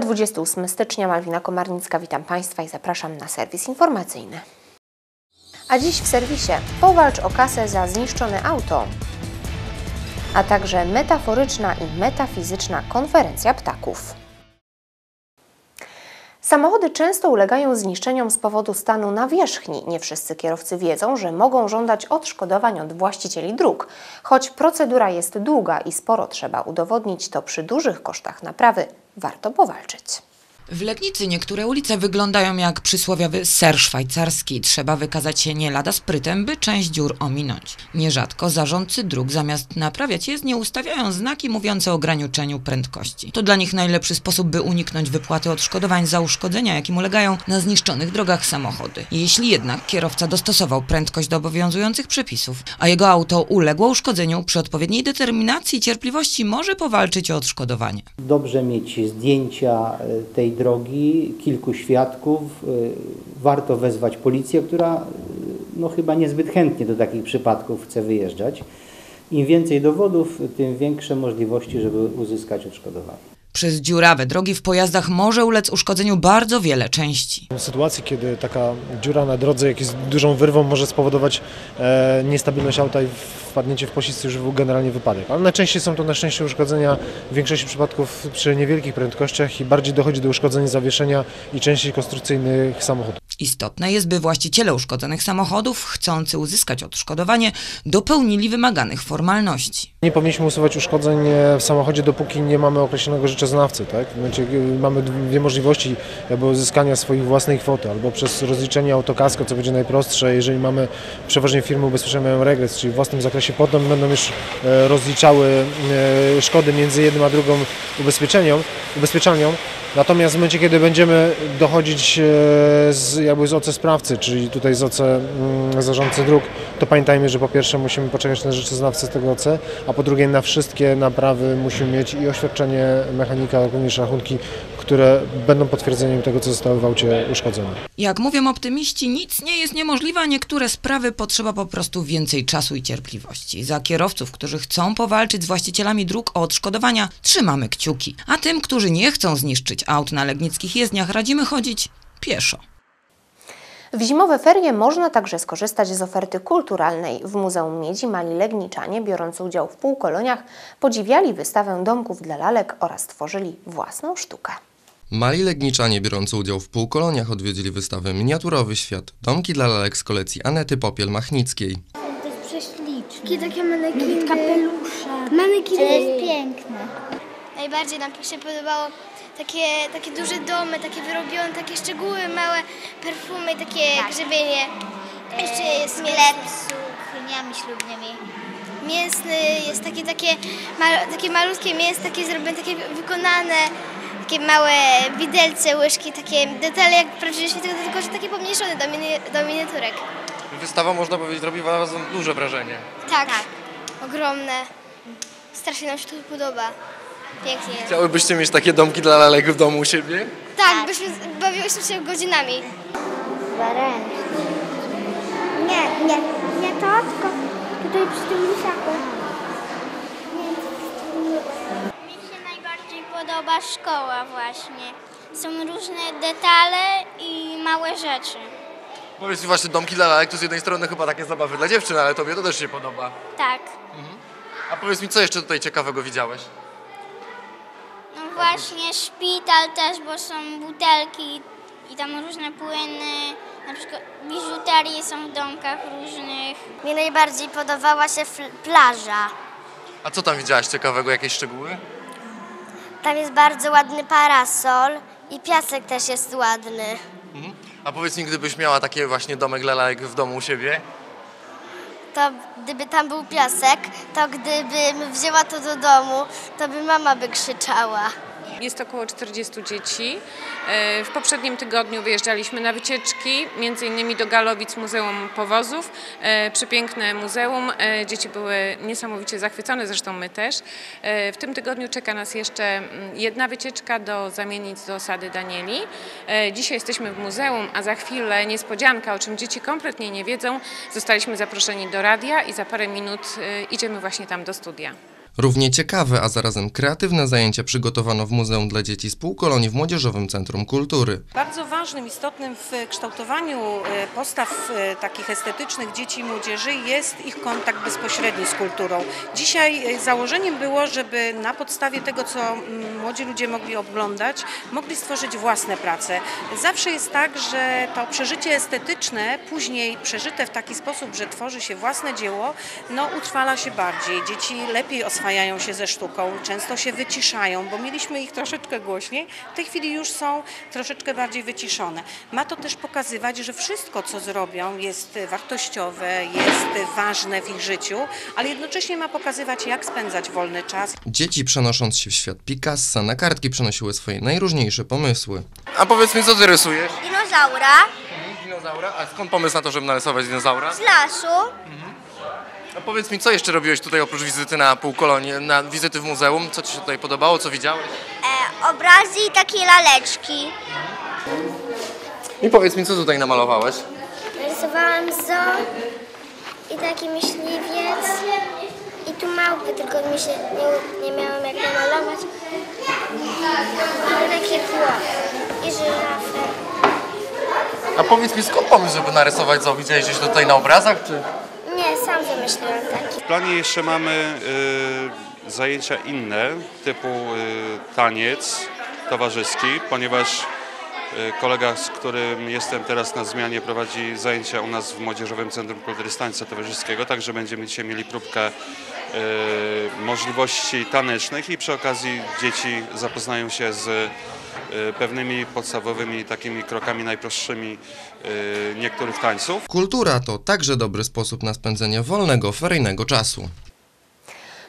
Środa 28 stycznia, Malwina Komarnicka, witam Państwa i zapraszam na serwis informacyjny. A dziś w serwisie powalcz o kasę za zniszczone auto, a także metaforyczna i metafizyczna konferencja ptaków. Samochody często ulegają zniszczeniom z powodu stanu nawierzchni. Nie wszyscy kierowcy wiedzą, że mogą żądać odszkodowań od właścicieli dróg. Choć procedura jest długa i sporo trzeba udowodnić, to przy dużych kosztach naprawy warto powalczyć. W Legnicy niektóre ulice wyglądają jak przysłowiowy ser szwajcarski. Trzeba wykazać się nie lada sprytem, by część dziur ominąć. Nierzadko zarządcy dróg zamiast naprawiać je nie ustawiają znaki mówiące o ograniczeniu prędkości. To dla nich najlepszy sposób, by uniknąć wypłaty odszkodowań za uszkodzenia, jakim ulegają na zniszczonych drogach samochody. Jeśli jednak kierowca dostosował prędkość do obowiązujących przepisów, a jego auto uległo uszkodzeniu, przy odpowiedniej determinacji i cierpliwości może powalczyć o odszkodowanie. Dobrze mieć zdjęcia e, tej drogi, kilku świadków. y, Warto wezwać policję, która y, no, chyba niezbyt chętnie do takich przypadków chce wyjeżdżać. Im więcej dowodów, tym większe możliwości, żeby uzyskać odszkodowanie. Przez dziurawe drogi w pojazdach może ulec uszkodzeniu bardzo wiele części. W sytuacji, kiedy taka dziura na drodze, jak jest dużą wyrwą, może spowodować e, niestabilność auta i wpadnięcie w poślizg, już był generalnie wypadek. Ale najczęściej są to na szczęście uszkodzenia w większości przypadków przy niewielkich prędkościach i bardziej dochodzi do uszkodzeń zawieszenia i części konstrukcyjnych samochodu. Istotne jest, by właściciele uszkodzonych samochodów, chcący uzyskać odszkodowanie, dopełnili wymaganych formalności. Nie powinniśmy usuwać uszkodzeń e, w samochodzie, dopóki nie mamy określonego rzeczoznawcy. Tak? Znaczy, e, mamy dwie możliwości jakby uzyskania swojej własnej kwoty, albo przez rozliczenie autokasko, co będzie najprostsze, jeżeli mamy przeważnie firmy ubezpieczenia mają regres, czyli w własnym zakresie potem będą już e, rozliczały e, szkody między jednym a drugą ubezpieczenią, ubezpieczalnią. Natomiast w momencie, kiedy będziemy dochodzić e, z, jakby z OC sprawcy, czyli tutaj z OC mm, zarządcy dróg, to pamiętajmy, że po pierwsze musimy poczekać na rzeczoznawcę tego OC, a po drugie na wszystkie naprawy musimy mieć i oświadczenie mechanika, również rachunki, które będą potwierdzeniem tego, co zostało w aucie uszkodzone. Jak mówią optymiści, nic nie jest niemożliwe, a niektóre sprawy potrzeba po prostu więcej czasu i cierpliwości. Za kierowców, którzy chcą powalczyć z właścicielami dróg o odszkodowania, trzymamy kciuki. A tym, którzy nie chcą zniszczyć aut na legnickich jezdniach, radzimy chodzić pieszo. W zimowe ferie można także skorzystać z oferty kulturalnej. W Muzeum Miedzi mali legniczanie, biorąc udział w półkoloniach, podziwiali wystawę domków dla lalek oraz tworzyli własną sztukę. Mali legniczanie biorący udział w półkoloniach odwiedzili wystawę Miniaturowy Świat. Domki dla lalek z kolekcji Anety Popiel-Machnickiej. To jest prześliczne. Takie takie manekiny. Kapelusze. Manekiny. To jest piękne. Najbardziej nam się podobało takie, takie duże domy, takie wyrobione, takie szczegóły, małe perfumy, takie grzebienie. Jeszcze jest Sklep mięsny, z kuchniami ślubnymi. mięsny jest takie, takie, mal, takie malutkie mięso, takie zrobione, takie wykonane, takie małe widelce, łyżki, takie detale jak prawdziwe świętego, tylko że takie pomniejszone do, mini, do miniaturek. Wystawa, można powiedzieć, robi bardzo duże wrażenie. Tak, ogromne. Strasznie nam się tu podoba. Pięknie. Chciałybyście mieć takie domki dla lalek w domu u siebie? Tak, byśmy bawiłyśmy się godzinami. Dwaręczne. Nie, nie, nie to, tylko tutaj przy tym podoba szkoła właśnie. Są różne detale i małe rzeczy. Powiedz mi właśnie, domki dla lalek to z jednej strony chyba takie zabawy dla dziewczyn, ale tobie to też się podoba. Tak. A powiedz mi, co jeszcze tutaj ciekawego widziałeś? No właśnie szpital też, bo są butelki i tam różne płyny. Na przykład biżuterie są w domkach różnych. Mi najbardziej podobała się fl- plaża. A co tam widziałaś ciekawego, jakieś szczegóły? Tam jest bardzo ładny parasol i piasek też jest ładny. A powiedz mi, gdybyś miała taki właśnie domek dla lalek w domu u siebie? To gdyby tam był piasek, to gdybym wzięła to do domu, to by mama by krzyczała. Jest około 40 dzieci. E, W poprzednim tygodniu wyjeżdżaliśmy na wycieczki, między innymi do Galowic Muzeum Powozów. E, Przepiękne muzeum. E, Dzieci były niesamowicie zachwycone, zresztą my też. W tym tygodniu czeka nas jeszcze mm, jedna wycieczka do zamienic do osady Danieli. Dzisiaj jesteśmy w muzeum, a za chwilę niespodzianka, o czym dzieci kompletnie nie wiedzą. Zostaliśmy zaproszeni do radia i za parę minut idziemy właśnie tam do studia. Równie ciekawe, a zarazem kreatywne zajęcia przygotowano w Muzeum dla Dzieci z Półkolonii w Młodzieżowym Centrum Kultury. Bardzo ważnym, istotnym w kształtowaniu e, postaw e, takich estetycznych dzieci i młodzieży jest ich kontakt bezpośredni z kulturą. Dzisiaj e, założeniem było, żeby na podstawie tego, co mm, młodzi ludzie mogli oglądać, mogli stworzyć własne prace. Zawsze jest tak, że to przeżycie estetyczne, później przeżyte w taki sposób, że tworzy się własne dzieło, no utrwala się bardziej. Dzieci lepiej oswajają się ze sztuką, często się wyciszają, bo mieliśmy ich troszeczkę głośniej, w tej chwili już są troszeczkę bardziej wyciszone. Ma to też pokazywać, że wszystko, co zrobią, jest wartościowe, jest ważne w ich życiu, ale jednocześnie ma pokazywać, jak spędzać wolny czas. Dzieci przenosząc się w świat Picassa na kartki przenosiły swoje najróżniejsze pomysły. A powiedz mi, co ty rysujesz? Dinozaura Dinozaura? A skąd pomysł na to, żeby narysować dinozaura? z lasu. A powiedz mi, co jeszcze robiłeś tutaj oprócz wizyty na półkolonii, na wizyty w muzeum? Co ci się tutaj podobało, co widziałeś? E, obrazy i takie laleczki. I powiedz mi, co tutaj namalowałeś? Rysowałam zoo i taki myśliwiec i tu małpy, tylko mi się nie, nie miałam jak namalować. I takie tło i żyrafę. A powiedz mi, skąd pomysł, żeby narysować zoo? Widziałeś gdzieś tutaj na obrazach, czy... W planie jeszcze mamy y, zajęcia inne, typu y, taniec towarzyski, ponieważ y, kolega, z którym jestem teraz na zmianie, prowadzi zajęcia u nas w Młodzieżowym Centrum Kultury Tańca Towarzyskiego, także będziemy dzisiaj mieli próbkę y, możliwości tanecznych i przy okazji dzieci zapoznają się z pewnymi podstawowymi takimi krokami najprostszymi y, niektórych tańców. Kultura to także dobry sposób na spędzenie wolnego, feryjnego czasu.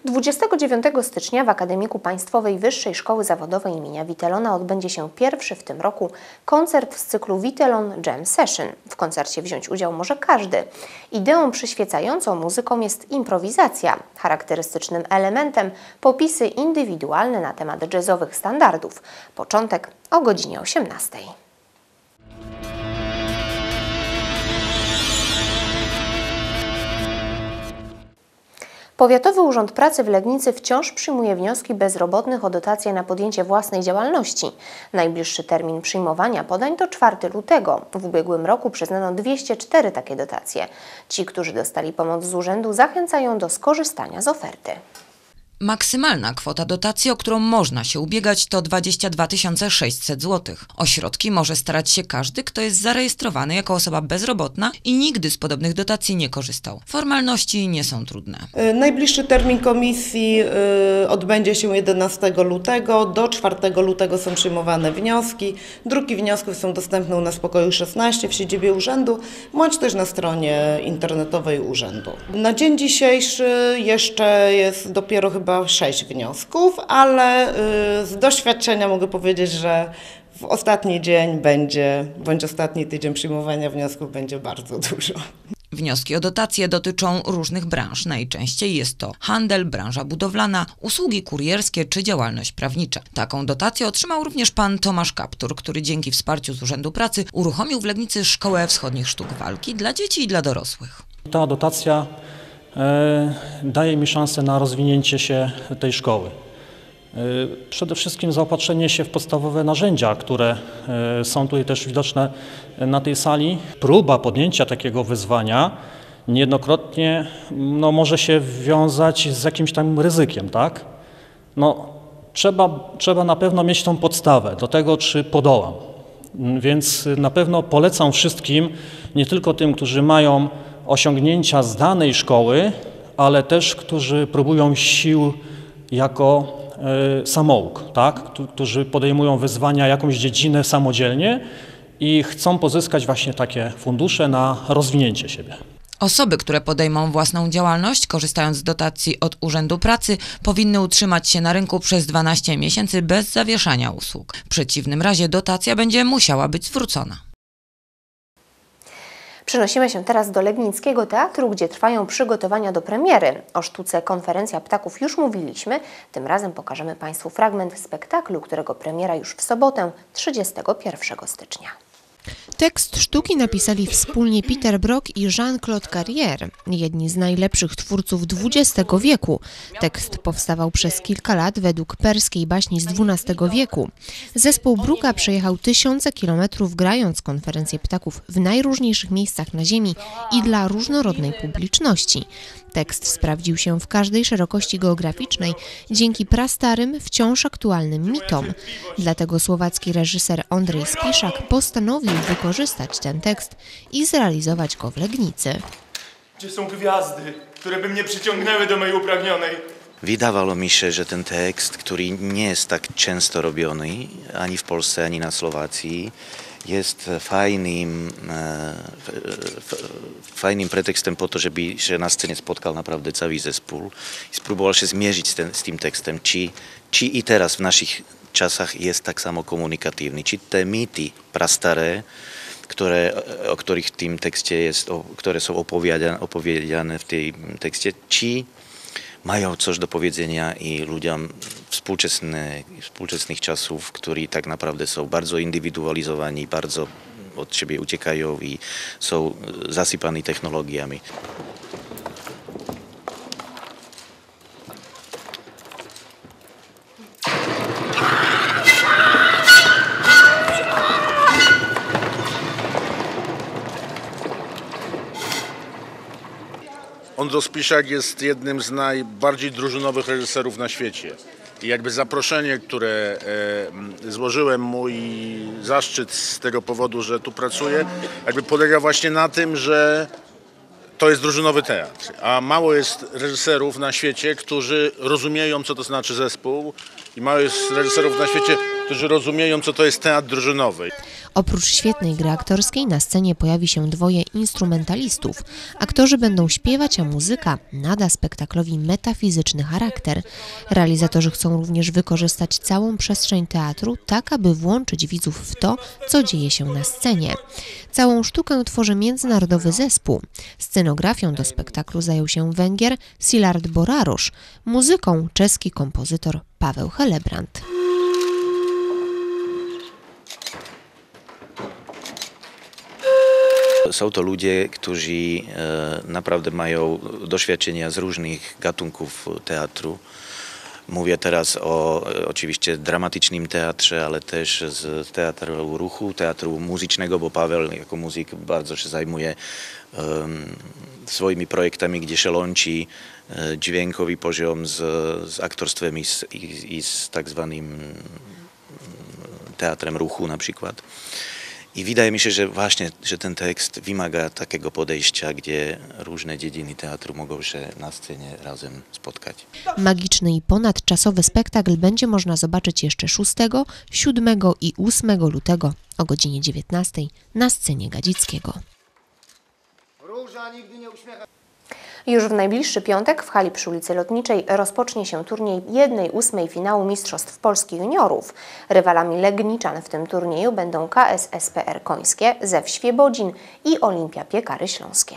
29 stycznia w Akademiku Państwowej Wyższej Szkoły Zawodowej im. Witelona odbędzie się pierwszy w tym roku koncert z cyklu Witelon Jam Session. W koncercie wziąć udział może każdy. Ideą przyświecającą muzyką jest improwizacja. Charakterystycznym elementem popisy indywidualne na temat jazzowych standardów. Początek o godzinie 18. Powiatowy Urząd Pracy w Legnicy wciąż przyjmuje wnioski bezrobotnych o dotacje na podjęcie własnej działalności. Najbliższy termin przyjmowania podań to 4 lutego. W ubiegłym roku przyznano 204 takie dotacje. Ci, którzy dostali pomoc z urzędu, zachęcają do skorzystania z oferty. Maksymalna kwota dotacji, o którą można się ubiegać, to 22 600 zł. O środki może starać się każdy, kto jest zarejestrowany jako osoba bezrobotna i nigdy z podobnych dotacji nie korzystał. Formalności nie są trudne. Y, Najbliższy termin komisji y, odbędzie się 11 lutego. Do 4 lutego są przyjmowane wnioski. Druki wniosków są dostępne u nas w pokoju 16 w siedzibie urzędu, bądź też na stronie internetowej urzędu. Na dzień dzisiejszy jeszcze jest dopiero chyba 6 wniosków, ale y, z doświadczenia mogę powiedzieć, że w ostatni dzień będzie, bądź ostatni tydzień przyjmowania wniosków będzie bardzo dużo. Wnioski o dotacje dotyczą różnych branż. Najczęściej jest to handel, branża budowlana, usługi kurierskie czy działalność prawnicza. Taką dotację otrzymał również pan Tomasz Kaptur, który dzięki wsparciu z Urzędu Pracy uruchomił w Legnicy Szkołę Wschodnich Sztuk Walki dla dzieci i dla dorosłych. Ta dotacja daje mi szansę na rozwinięcie się tej szkoły. E, Przede wszystkim zaopatrzenie się w podstawowe narzędzia, które e, są tutaj też widoczne na tej sali. Próba podjęcia takiego wyzwania niejednokrotnie no, może się wiązać z jakimś tam ryzykiem, tak? No, trzeba, trzeba na pewno mieć tą podstawę do tego, czy podołam. Więc na pewno polecam wszystkim, nie tylko tym, którzy mają osiągnięcia z danej szkoły, ale też którzy próbują sił jako e, samouk, tak? Któ- którzy podejmują wyzwania, jakąś dziedzinę samodzielnie i chcą pozyskać właśnie takie fundusze na rozwinięcie siebie. Osoby, które podejmą własną działalność, korzystając z dotacji od Urzędu Pracy, powinny utrzymać się na rynku przez 12 miesięcy bez zawieszania usług. W przeciwnym razie dotacja będzie musiała być zwrócona. Przenosimy się teraz do Legnickiego Teatru, gdzie trwają przygotowania do premiery. O sztuce Konferencja Ptaków już mówiliśmy. Tym razem pokażemy Państwu fragment spektaklu, którego premiera już w sobotę, 31 stycznia. Tekst sztuki napisali wspólnie Peter Brock i Jean-Claude Carrière, jedni z najlepszych twórców XX wieku. Tekst powstawał przez kilka lat według perskiej baśni z XII wieku. Zespół Bruka przejechał tysiące kilometrów grając konferencje ptaków w najróżniejszych miejscach na Ziemi i dla różnorodnej publiczności. Tekst sprawdził się w każdej szerokości geograficznej dzięki prastarym, wciąż aktualnym mitom. Dlatego słowacki reżyser Andrzej Spiszak postanowił wykorzystać ten tekst i zrealizować go w Legnicy. Gdzie są gwiazdy, które by mnie przyciągnęły do mojej upragnionej? Wydawało mi się, że ten tekst, który nie jest tak często robiony ani w Polsce, ani na Słowacji, jest fajnym, e, f- fajnym pretekstem po to, żeby się na scenie spotkał naprawdę cały zespół i spróbował się zmierzyć z, ten, z tym tekstem, czy, i teraz w naszych czasach jest tak samo komunikatywny, czy te mity prastare, które, o których w tym tekście jest, o, które są opowiadane, opowiedziane w tym tekście, czy mają coś do powiedzenia i ludziom współczesnych czasów, którzy tak naprawdę są bardzo indywidualizowani, bardzo od siebie uciekają i są zasypani technologiami. Ondro Spiszak jest jednym z najbardziej drużynowych reżyserów na świecie. I jakby zaproszenie, które e, złożyłem mu i zaszczyt z tego powodu, że tu pracuję, jakby polega właśnie na tym, że to jest drużynowy teatr. A mało jest reżyserów na świecie, którzy rozumieją, co to znaczy zespół i mało jest reżyserów na świecie, którzy rozumieją, co to jest teatr drużynowy. Oprócz świetnej gry aktorskiej na scenie pojawi się dwoje instrumentalistów. Aktorzy będą śpiewać, a muzyka nada spektaklowi metafizyczny charakter. Realizatorzy chcą również wykorzystać całą przestrzeń teatru, tak aby włączyć widzów w to, co dzieje się na scenie. Całą sztukę tworzy międzynarodowy zespół. Scenografią do spektaklu zajął się Węgier Szilard Borarosz, muzyką czeski kompozytor Paweł Helebrant. Są to ludzie, którzy e, naprawdę mają doświadczenia z różnych gatunków teatru. Mówię teraz o e, oczywiście dramatycznym teatrze, ale też z teatru ruchu, teatru muzycznego, bo Paweł jako muzyk bardzo się zajmuje em, swoimi projektami, gdzie się łączy e, dźwiękowy poziom z, z aktorstwem i z, i, i z tak zwanym mm, teatrem ruchu na przykład. I wydaje mi się, że właśnie, że ten tekst wymaga takiego podejścia, gdzie różne dziedziny teatru mogą się na scenie razem spotkać. Magiczny i ponadczasowy spektakl będzie można zobaczyć jeszcze 6, 7 i 8 lutego o godzinie 19 na scenie Gadzickiego. Już w najbliższy piątek w hali przy ulicy Lotniczej rozpocznie się turniej 1-8 finału Mistrzostw Polski Juniorów. Rywalami Legniczan w tym turnieju będą KSSPR Końskie, Zew Świebodzin i Olimpia Piekary Śląskie.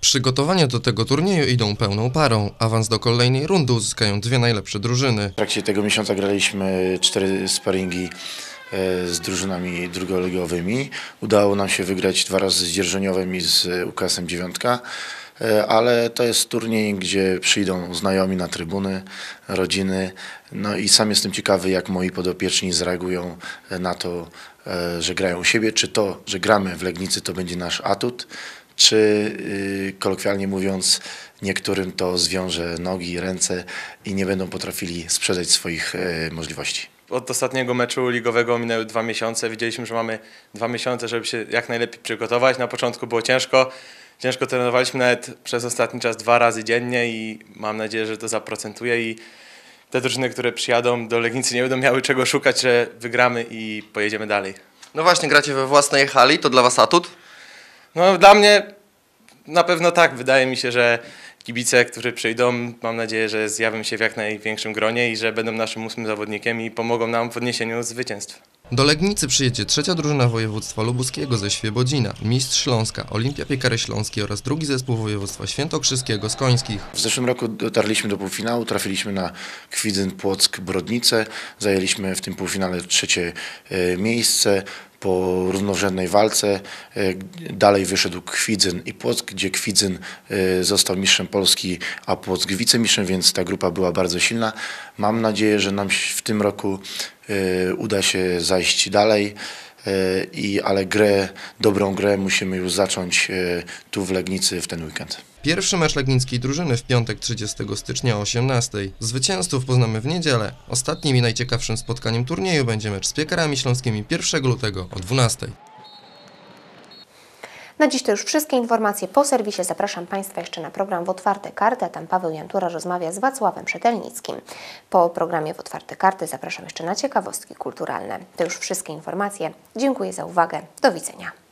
Przygotowania do tego turnieju idą pełną parą. Awans do kolejnej rundy uzyskają dwie najlepsze drużyny. W trakcie tego miesiąca graliśmy cztery sparingi e, z drużynami drugoligowymi. Udało nam się wygrać dwa razy z Dzierżoniowem i z UKS-em Dziewiątka, e, ale to jest turniej, gdzie przyjdą znajomi na trybuny, rodziny. No i sam jestem ciekawy, jak moi podopieczni zareagują e, na to, e, że grają u siebie. Czy to, że gramy w Legnicy, to będzie nasz atut, czy y, kolokwialnie mówiąc, niektórym to zwiąże nogi, ręce i nie będą potrafili sprzedać swoich e, możliwości. Od ostatniego meczu ligowego minęły dwa miesiące. Widzieliśmy, że mamy dwa miesiące, żeby się jak najlepiej przygotować. Na początku było ciężko. Ciężko trenowaliśmy nawet przez ostatni czas dwa razy dziennie i mam nadzieję, że to zaprocentuje i te drużyny, które przyjadą do Legnicy nie będą miały czego szukać, że wygramy i pojedziemy dalej. No właśnie, gracie we własnej hali, to dla Was atut? No dla mnie na pewno tak. Wydaje mi się, że kibice, którzy przyjdą, mam nadzieję, że zjawią się w jak największym gronie i że będą naszym ósmym zawodnikiem i pomogą nam w odniesieniu zwycięstw. Do Legnicy przyjedzie trzecia drużyna województwa lubuskiego ze Świebodzina, mistrz Śląska, Olimpia Piekary Śląskie oraz drugi zespół województwa świętokrzyskiego z Końskich. W zeszłym roku dotarliśmy do półfinału, trafiliśmy na Kwidzyn Płock Brodnice, zajęliśmy w tym półfinale trzecie e, miejsce. Po równorzędnej walce. E, Dalej wyszedł Kwidzyn i Płock, gdzie Kwidzyn e, został mistrzem Polski, a Płock wicemistrzem, więc ta grupa była bardzo silna. Mam nadzieję, że nam w tym roku e, uda się zajść dalej. E, I, ale grę, dobrą grę musimy już zacząć e, tu w Legnicy w ten weekend. Pierwszy mecz legnickiej drużyny w piątek 30 stycznia o 18. Zwycięzców poznamy w niedzielę. Ostatnim i najciekawszym spotkaniem turnieju będzie mecz z piekarami śląskimi 1 lutego o 12. Na dziś to już wszystkie informacje po serwisie. Zapraszam Państwa jeszcze na program w Otwarte Karty, a tam Paweł Jantura rozmawia z Wacławem Przetelnickim. Po programie w Otwarte Karty zapraszam jeszcze na ciekawostki kulturalne. To już wszystkie informacje. Dziękuję za uwagę. Do widzenia.